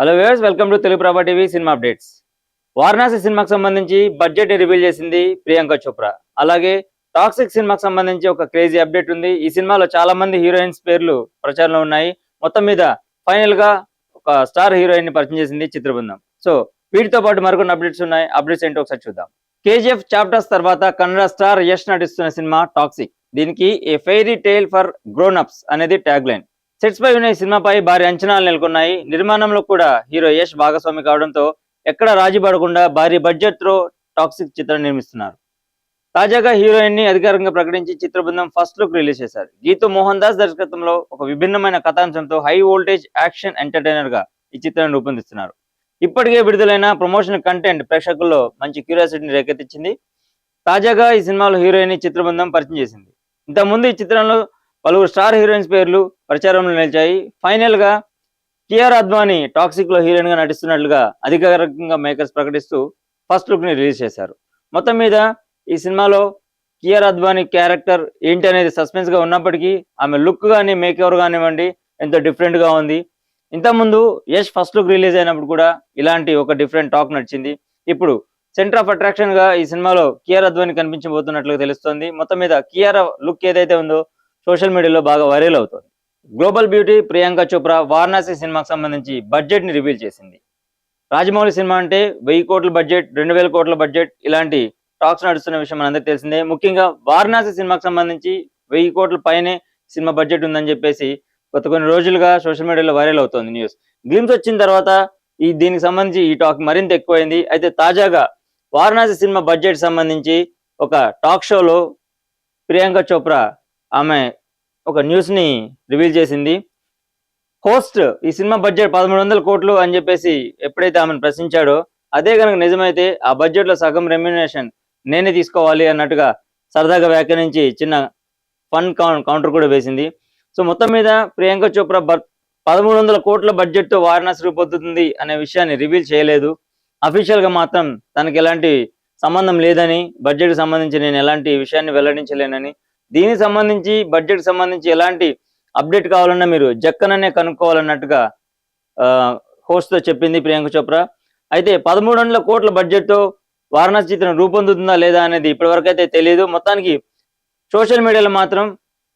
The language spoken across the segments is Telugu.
Hello viewers welcome to Telugu Prabha TV cinema updates Varanasi సినిమాకి సంబంధించి బడ్జెట్ రివీల్ చేసింది ప్రియాంక చోప్రా. అలాగే టాక్సిక్ సినిమాకి సంబంధించి ఒక క్రేజీ అప్డేట్ ఉంది. ఈ సినిమాలో చాలా మంది హీరోయిన్స్ పేర్లు ప్రచారంలో ఉన్నాయి. మొత్తం మీద ఫైనల్గా ఒక స్టార్ హీరోయిన్ని పరిచయం చేసింది చిత్రబృందం. సో వీటితో పాటు మరికొన్ని అప్డేట్స్ ఉన్నాయి. అప్డేట్స్ ఏంటో ఒకసారి చూద్దాం. కేజీఎఫ్ చాప్టర్స్ తర్వాత కన్నడ స్టార్ యష్ నటిస్తున్న సినిమా టాక్సిక్ దీనికి a fairy tale for grown ups అనేది ట్యాగ్ లైన్ సెట్స్ పై ఉన్న సినిమాపై భారీ అంచనాలు నెలకొన్నాయి. నిర్మాణంలో కూడా హీరో యష్ భాగస్వామి కావడంతో ఎక్కడ రాజీ పడకుండా భారీ బడ్జెట్తో టాక్సిక్ చిత్రం నిర్మిస్తున్నారు. తాజాగా హీరోయిన్ని అధికారికంగా ప్రకటించి చిత్ర బృందం ఫస్ట్ లుక్ రిలీజ్ చేశారు. గీతు మోహన్ దాస్ దర్శకత్వంలో ఒక విభిన్నమైన కథాంశంతో హై వోల్టేజ్ యాక్షన్ ఎంటర్టైనర్గా ఈ చిత్రాన్ని రూపొందిస్తున్నారు. ఇప్పటికే విడుదలైన ప్రమోషన్ కంటెంట్ ప్రేక్షకుల్లో మంచి క్యూరియాసిటీని రేకెత్తించింది. తాజాగా ఈ సినిమాలో హీరోయిన్ని చిత్ర బృందం పరిచయం చేసింది. ఇంతకుముందు ఈ చిత్రంలో పలువురు స్టార్ హీరోయిన్స్ పేర్లు ప్రచారంలో నిలిచాయి. ఫైనల్గా కియార్ అద్వానీ టాక్సిక్లో హీరోయిన్గా నటిస్తున్నట్లుగా అధికారికంగా మేకర్స్ ప్రకటిస్తూ ఫస్ట్ లుక్ని రిలీజ్ చేశారు. మొత్తం మీద ఈ సినిమాలో కియార్ అద్వానీ క్యారెక్టర్ ఏంటి అనేది సస్పెన్స్గా ఉన్నప్పటికీ ఆమె లుక్ కానీ మేకవర్ కానివ్వండి ఎంతో డిఫరెంట్గా ఉంది. ఇంతకుముందు యష్ ఫస్ట్ లుక్ రిలీజ్ అయినప్పుడు కూడా ఇలాంటి ఒక డిఫరెంట్ టాక్ నడిచింది. ఇప్పుడు సెంటర్ ఆఫ్ అట్రాక్షన్గా ఈ సినిమాలో కియార్ అద్వానీ కనిపించబోతున్నట్లుగా తెలుస్తోంది. మొత్తం మీద కియార్ లుక్ ఏదైతే ఉందో సోషల్ మీడియాలో బాగా వైరల్ అవుతుంది. గ్లోబల్ బ్యూటీ ప్రియాంక చోప్రా వారణాసి సినిమాకి సంబంధించి బడ్జెట్ని రివీల్ చేసింది. రాజమౌళి సినిమా అంటే వెయ్యి కోట్ల బడ్జెట్ రెండు వేల కోట్ల బడ్జెట్ ఇలాంటి టాక్స్ నడుస్తున్న విషయం మనందరికీ తెలిసిందే. ముఖ్యంగా వారణాసి సినిమాకి సంబంధించి వెయ్యి కోట్ల పైనే సినిమా బడ్జెట్ ఉందని చెప్పేసి గత కొన్ని రోజులుగా సోషల్ మీడియాలో వైరల్ అవుతోంది న్యూస్. గ్లిమ్స్ వచ్చిన తర్వాత ఈ దీనికి సంబంధించి ఈ టాక్ మరింత ఎక్కువైంది. అయితే తాజాగా వారణాసి సినిమా బడ్జెట్ సంబంధించి ఒక టాక్ షోలో ప్రియాంక చోప్రా ఆమె ఒక న్యూస్ని రివీల్ చేసింది. హోస్ట్ ఈ సినిమా బడ్జెట్ పదమూడు వందల కోట్లు అని చెప్పేసి ఎప్పుడైతే ఆమెను ప్రశ్నించాడో అదే కనుక నిజమైతే ఆ బడ్జెట్లో సగం రెమ్యునేషన్ నేనే తీసుకోవాలి అన్నట్టుగా సరదాగా వ్యాఖ్యానించి చిన్న ఫన్ కౌంటర్ కూడా వేసింది. సో మొత్తం మీద ప్రియాంక చోప్రా బర్ పదమూడు వందల కోట్ల బడ్జెట్తో వారణాసి రూపొందుతుంది అనే విషయాన్ని రివీల్ చేయలేదు. అఫీషియల్గా మాత్రం తనకి ఎలాంటి సంబంధం లేదని బడ్జెట్కి సంబంధించి నేను ఎలాంటి విషయాన్ని వెల్లడించలేనని దీనికి సంబంధించి బడ్జెట్ సంబంధించి ఎలాంటి అప్డేట్ కావాలన్నా మీరు జక్కననే కనుక్కోవాలన్నట్టుగా హోస్ట్తో చెప్పింది ప్రియాంక చోప్రా. అయితే పదమూడు వందల కోట్ల బడ్జెట్తో వారణాసి చిత్రం రూపొందుతుందా లేదా అనేది ఇప్పటివరకు అయితే తెలియదు మొత్తానికి సోషల్ మీడియాలో మాత్రం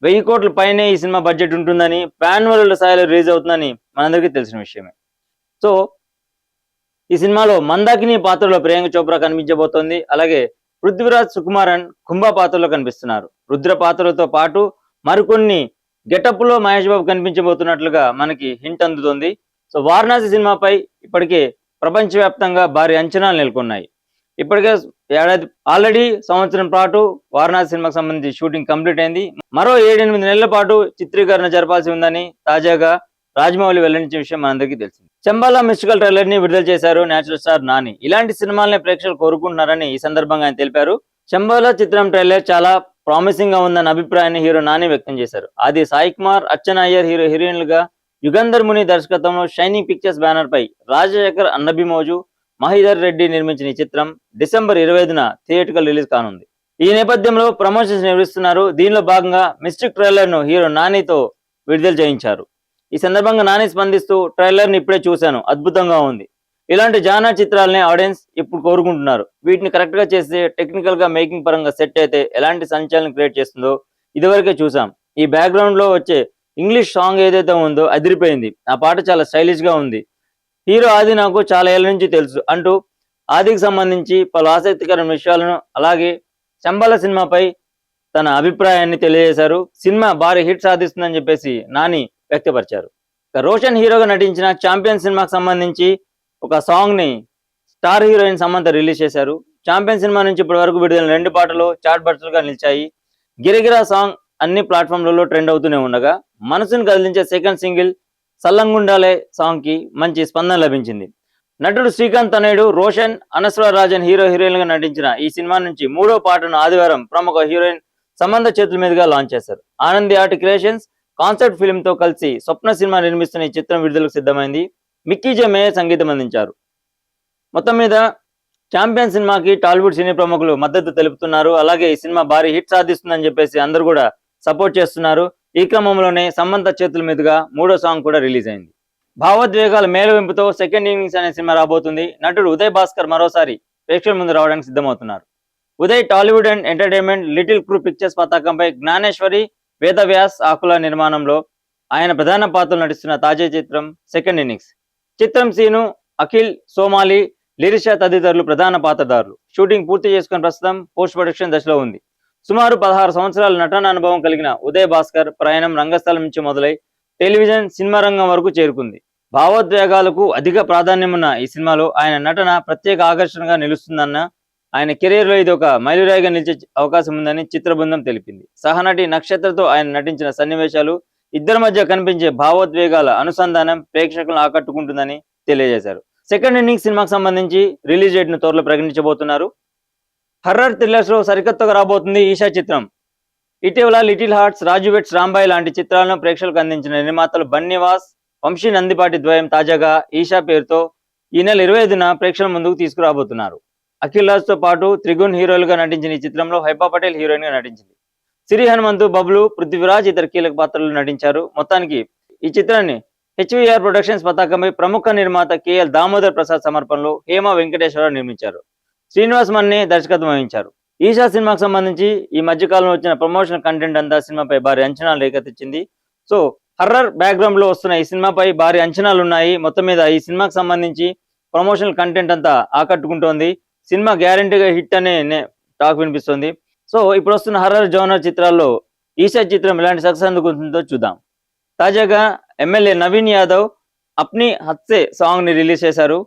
వెయ్యి కోట్ల పైనే ఈ సినిమా బడ్జెట్ ఉంటుందని ప్యాన్ వరల్డ్ స్థాయిలో రిలీజ్ అవుతుందని మనందరికీ తెలిసిన విషయమే. సో ఈ సినిమాలో మందాకిని పాత్రలో ప్రియాంక చోప్రా కనిపించబోతోంది. అలాగే పృథ్వీరాజ్ సుకుమారన్ కుంభ పాత్రలో కనిపిస్తున్నారు. రుద్ర పాత్రలతో పాటు మరికొన్ని గెటప్లో మహేష్ బాబు కనిపించబోతున్నట్లుగా మనకి హింట్ అందుతుంది. సో వారణాసి సినిమాపై ఇప్పటికే ప్రపంచవ్యాప్తంగా భారీ అంచనాలు నెలకొన్నాయి. ఇప్పటికే ఏడాది ఆల్రెడీ సంవత్సరం పాటు వారణాసి సినిమాకి సంబంధించి షూటింగ్ కంప్లీట్ అయింది. మరో ఏడెనిమిది నెలల పాటు చిత్రీకరణ జరపాల్సి ఉందని తాజాగా రాజమౌళి వెల్లడించిన విషయం మనందరికీ తెలిసింది. చెంబాలా మిస్టికల్ ట్రైలర్ని విడుదల చేశారు నేచురల్ స్టార్ నాని. ఇలాంటి సినిమాలని ప్రేక్షకులు కోరుకుంటున్నారని ఈ సందర్భంగా ఆయన తెలిపారు. చెంబాలా చిత్రం ట్రైలర్ చాలా ప్రామిసింగ్గా ఉందన్న అభిప్రాయాన్ని హీరో నాని వ్యక్తం చేశారు. అది సాయి కుమార్ అర్చన అయ్యర్ హీరో హీరోయిన్లుగా యుగంధర్ ముని దర్శకత్వంలో షైనింగ్ పిక్చర్స్ బ్యానర్ పై రాజశేఖర్ అన్నబిమోజు మహిధర్ రెడ్డి నిర్మించిన ఈ చిత్రం డిసెంబర్ ఇరవై ఐదున థియేటర్కల్ రిలీజ్ కానుంది. ఈ నేపథ్యంలో ప్రమోషన్స్ నిర్వహిస్తున్నారు. దీనిలో భాగంగా మిస్టిక్ ట్రైలర్ను హీరో నానితో విడుదల చేయించారు. ఈ సందర్భంగా నాని స్పందిస్తూ ట్రైలర్ని ఇప్పుడే చూశాను. అద్భుతంగా ఉంది. ఇలాంటి జానా చిత్రాలని ఆడియన్స్ ఇప్పుడు కోరుకుంటున్నారు? వీటిని కరెక్ట్గా చేస్తే టెక్నికల్గా మేకింగ్ పరంగా సెట్ అయితే ఎలాంటి సంచలనం క్రియేట్ చేస్తుందో ఇదివరకే చూసాం ఈ బ్యాక్గ్రౌండ్లో వచ్చే ఇంగ్లీష్ సాంగ్ ఏదైతే ఉందో అదిరిపోయింది. ఆ పాట చాలా స్టైలిష్గా ఉంది. హీరో ఆది నాకు చాలా ఏళ్ళ నుంచి తెలుసు అంటూ ఆదికి సంబంధించి పలు ఆసక్తికరమైన విషయాలను అలాగే చంబల సినిమాపై తన అభిప్రాయాన్ని తెలియజేశారు. సినిమా భారీ హిట్ సాధిస్తుందని చెప్పేసి నాని వ్యక్తపరిచారు. రోషన్ హీరోగా నటించిన ఛాంపియన్ సినిమాకి సంబంధించి ఒక సాంగ్ని స్టార్ హీరోయిన్ సమంత రిలీజ్ చేశారు. ఛాంపియన్ సినిమా నుంచి ఇప్పటి వరకు విడుదల రెండు పాటలు చాట్ బర్తలుగా నిలిచాయి. గిరిగిరా సాంగ్ అన్ని ప్లాట్ఫామ్లలో ట్రెండ్ అవుతూనే ఉండగా మనసును కదిలించే సెకండ్ సింగిల్ సల్లంగుండాలే సాంగ్కి మంచి స్పందన లభించింది. నటుడు శ్రీకాంత్ తనయుడు రోషన్ అనస్వర రాజన్ హీరో హీరోయిన్గా నటించిన ఈ సినిమా నుంచి మూడో పాటను ఆదివారం ప్రముఖ హీరోయిన్ సంబంధ చేతుల మీదుగా లాంచ్ చేశారు. ఆనంది ఆర్ట్ క్రియేషన్స్ కాన్సెప్ట్ ఫిల్మ్తో కలిసి స్వప్న సినిమా నిర్మిస్తున్న ఈ చిత్రం విడుదలకు సిద్ధమైంది. మిక్కీ జమే సంగీతం అందించారు. మొత్తం మీద ఛాంపియన్ సినిమాకి టాలీవుడ్ సినీ ప్రముఖులు మద్దతు తెలుపుతున్నారు. అలాగే ఈ సినిమా భారీ హిట్ సాధిస్తుందని చెప్పేసి అందరూ కూడా సపోర్ట్ చేస్తున్నారు. ఈ క్రమంలోనే సమంత చేతుల మీదుగా మూడో సాంగ్ కూడా రిలీజ్ అయింది. భావోద్వేగాల మేలవింపుతో సెకండ్ ఇన్నింగ్స్ అనే సినిమా రాబోతుంది. నటుడు ఉదయ్ భాస్కర్ మరోసారి ప్రేక్షకుల ముందు రావడానికి సిద్ధమవుతున్నారు. Uday Tollywood and entertainment little crew pictures పతాకంపై జ్ఞానేశ్వరి వేదవ్యాస్ ఆకుల నిర్మాణంలో ఆయన ప్రధాన పాత్రలు నటిస్తున్న తాజా చిత్రం సెకండ్ ఇన్నింగ్స్. చిత్రం సీను అఖిల్ సోమాలి లిరిషా తదితరులు ప్రధాన పాత్రదారులు. షూటింగ్ పూర్తి చేసుకుని ప్రస్తుతం పోస్ట్ ప్రొడక్షన్ దశలో ఉంది. సుమారు పదహారు సంవత్సరాల నటన అనుభవం కలిగిన ఉదయ్ భాస్కర్ ప్రయాణం రంగస్థలం నుంచి మొదలై టెలివిజన్ సినిమా రంగం వరకు చేరుకుంది. భావోద్వేగాలకు అధిక ప్రాధాన్యమున్న ఈ సినిమాలో ఆయన నటన ప్రత్యేక ఆకర్షణగా నిలుస్తుందన్న ఆయన కెరీర్లో ఇది ఒక మైలురాయిగా నిలిచే అవకాశం ఉందని చిత్రబృందం తెలిపింది. సహనటి నక్షత్రతో ఆయన నటించిన సన్నివేశాలు ఇద్దరి మధ్య కనిపించే భావోద్వేగాల అనుసంధానం ప్రేక్షకులను ఆకట్టుకుంటుందని తెలియజేశారు. సెకండ్ ఇన్నింగ్ సినిమాకు సంబంధించి రిలీజ్ డేట్ను త్వరలో ప్రకటించబోతున్నారు. హర్రర్ థ్రిల్లర్స్లో సరికొత్తగా రాబోతుంది ఈషా చిత్రం. ఇటీవల లిటిల్ హార్ట్స్ రాజువెట్స్ రాంబాయి లాంటి చిత్రాలను ప్రేక్షకులకు అందించిన నిర్మాతలు బన్నీవాస్ వంశీ నందిపాటి ద్వయం తాజాగా ఈషా పేరుతో ఈ నెల ఇరవై ఐదున ప్రేక్షకుల ముందుకు తీసుకురాబోతున్నారు. తో పాటు త్రిగుణ్ హీరోలుగా నటించిన ఈ చిత్రంలో హైపా పటేల్ హీరోయిన్గా నటించింది. సిరి హనుమంతు బబ్లు పృథ్వీరాజ్ ఇతర కీలక పాత్రలు నటించారు. మొత్తానికి ఈ చిత్రాన్ని హెచ్విఆర్ ప్రొడక్షన్స్ పతాకంపై ప్రముఖ నిర్మాత కేఎల్ దామోదర్ ప్రసాద్ సమర్పణలో హేమ వెంకటేశ్వరరావు నిర్మించారు. శ్రీనివాస్ మన్నే దర్శకత్వం వహించారు. ఈషా సినిమాకు సంబంధించి ఈ మధ్య కాలంలో వచ్చిన ప్రమోషనల్ కంటెంట్ అంతా సినిమాపై భారీ అంచనాలు రేకెత్తించింది. సో హర్రర్ బ్యాక్గ్రౌండ్లో వస్తున్న ఈ సినిమాపై భారీ అంచనాలు ఉన్నాయి మొత్తం మీద ఈ సినిమాకు సంబంధించి ప్రమోషనల్ కంటెంట్ అంతా ఆకట్టుకుంటోంది. సినిమా గ్యారంటీగా హిట్ అనే నే- టాక్ వినిపిస్తుంది. సో ఇప్పుడు వస్తున్న హర్రర్ జోనర్ చిత్రాల్లో ఈశా చిత్రం ఎలాంటి సక్సెస్ అందుకుంటుందో చూద్దాం. తాజాగా ఎమ్మెల్యే నవీన్ యాదవ్ అప్ని హత్సే సాంగ్ని రిలీజ్ చేశారు.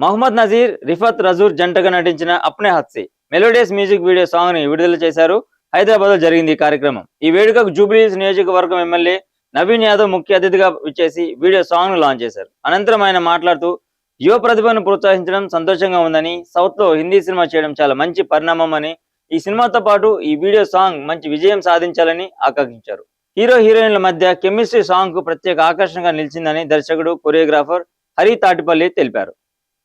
మహమ్మద్ నజీర్ రిఫత్ రజూర్ జంటగా నటించిన Apne Hathse melodious music video సాంగ్ని విడుదల చేశారు. హైదరాబాద్లో జరిగింది ఈ కార్యక్రమం. ఈ వేడుకకు జూబ్లీస్ నియోజకవర్గం ఎమ్మెల్యే నవీన్ యాదవ్ ముఖ్య అతిథిగా విచ్చేసి వీడియో సాంగ్ను లాంచ్ చేశారు. అనంతరం ఆయన మాట్లాడుతూ యువ ప్రతిభను ప్రోత్సహించడం సంతోషంగా ఉందని సౌత్లో హిందీ సినిమా చేయడం చాలా మంచి పరిణామం అని ఈ సినిమాతో పాటు ఈ వీడియో సాంగ్ మంచి విజయం సాధించాలని ఆకాంక్షించారు. హీరో హీరోయిన్ల మధ్య కెమిస్ట్రీ సాంగ్కు ప్రత్యేక ఆకర్షణగా నిలిచిందని దర్శకుడు కొరియోగ్రాఫర్ హరి తాటిపల్లి తెలిపారు.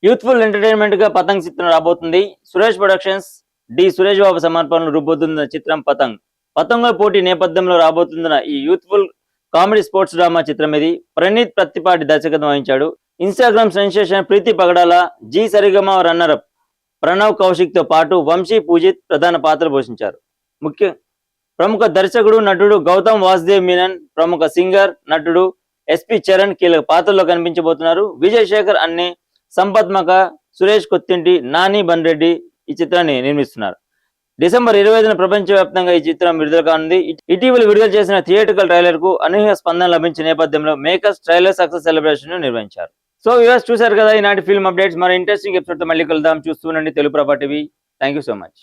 యూత్ఫుల్ ఎంటర్టైన్మెంట్గా పతంగ్ చిత్రం రాబోతుంది. Suresh productions D. Suresh Babu సమర్పణలు రూపొందుతున్న చిత్రం పతంగ్. పతంగుల పోటీ నేపథ్యంలో రాబోతున్న ఈ యూత్ఫుల్ కామెడీ స్పోర్ట్స్ డ్రామా చిత్రం ఇది ప్రణీత్ ప్రత్తిపాటి దర్శకత్వం వహించాడు. Instagram sensation Preethi Pagadala Zee Sarigama runner up Pranav కౌశిక్తో పాటు వంశీ పూజిత్ ప్రధాన పాత్ర పోషించారు. ముఖ్య ప్రముఖ దర్శకుడు నటుడు గౌతమ్ వాసుదేవ్ మీనన్ ప్రముఖ సింగర్ నటుడు ఎస్పి చరణ్ కీలక పాత్రలో కనిపించబోతున్నారు. విజయ్ శేఖర్ అన్ని సంపత్మక సురేష్ కొత్తింటి నాని బన్రెడ్డి ఈ చిత్రాన్ని నిర్మిస్తున్నారు. డిసెంబర్ ఇరవై ఐదున ప్రపంచవ్యాప్తంగా ఈ చిత్రం విడుదల కానుంది. ఇటీవల విడుదల చేసిన థియేటికల్ ట్రైలర్కు అనూహ్య స్పందన లభించిన నేపథ్యంలో మేకర్స్ ట్రైలర్ సక్సెస్ సెలబ్రేషన్ నిర్వహించారు. సో వ్యూవర్స్ చూశారు కదా ఈనాటి ఫిల్మ్ అప్డేట్స్ మరి ఇంట్రెస్టింగ్ ఎపిసోడ్తో మళ్ళీ కలుద్దాం. చూస్తూ ఉండండి. Telugu Prabha TV. Thank you so much